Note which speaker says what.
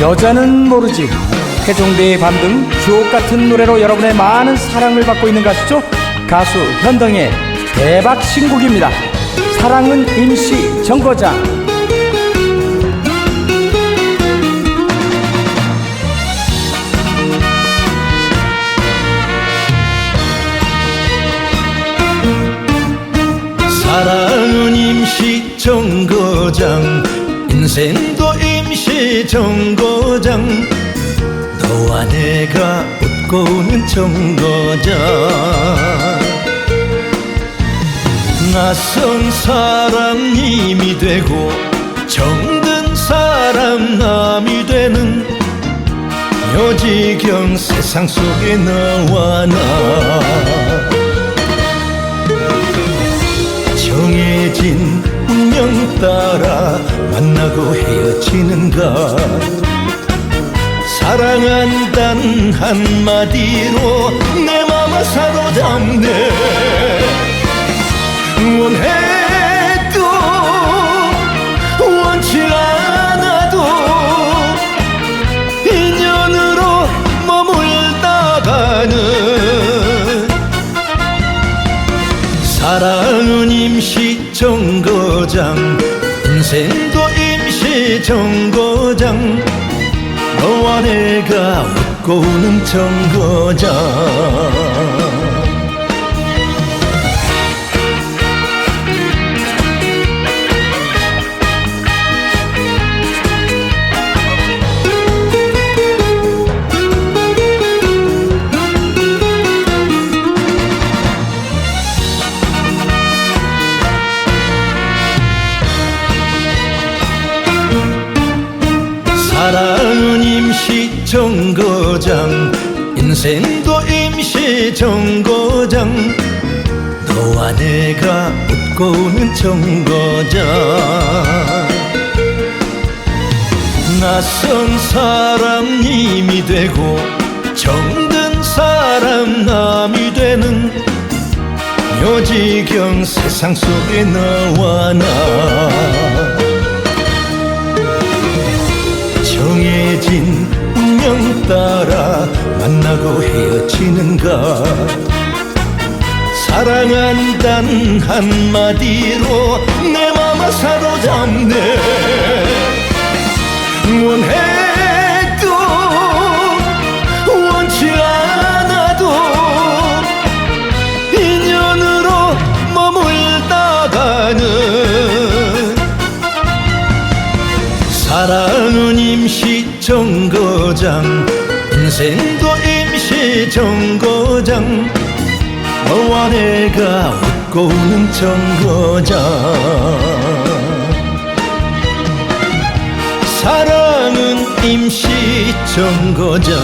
Speaker 1: 여자는 모르지. 태종대의 밤 등 주옥 같은 노래로 여러분의 많은 사랑을 받고 있는 가수죠. 가수 현동의 대박 신곡입니다. 사랑은 임시 정거장.
Speaker 2: 사랑은 임시 정거장. 인생도 임시 정거장. 너와 내가 웃고 오는 정거장. 낯선 사람 님이 되고 정든 사람 남이 되는 여지경 세상 속에 너와 나. 정해진 따라 만나고 헤어지는가? 사랑한단 한마디로 내 맘을 사로잡네. 원해도 원치 않아도 인연으로 머물다가는 사랑은 임시 정거장 인생도 임시 정거장. 너와 내가 웃고 우는 정거장 사랑은 임시 정거장 인생도 임시 정거장. 너와 내가 웃고 우는 정거장. 낯선 사람 님이 되고 정든 사람 남이 되는 묘지경 세상 속에 너와 나 정해진 운명 따라 만나고 헤어지는가? 사랑한단 한마디로 내 맘을 사로잡네 정거장 인생도 임시 정거장. 너와 내가 웃고 우는 정거장. 사랑은 임시 정거장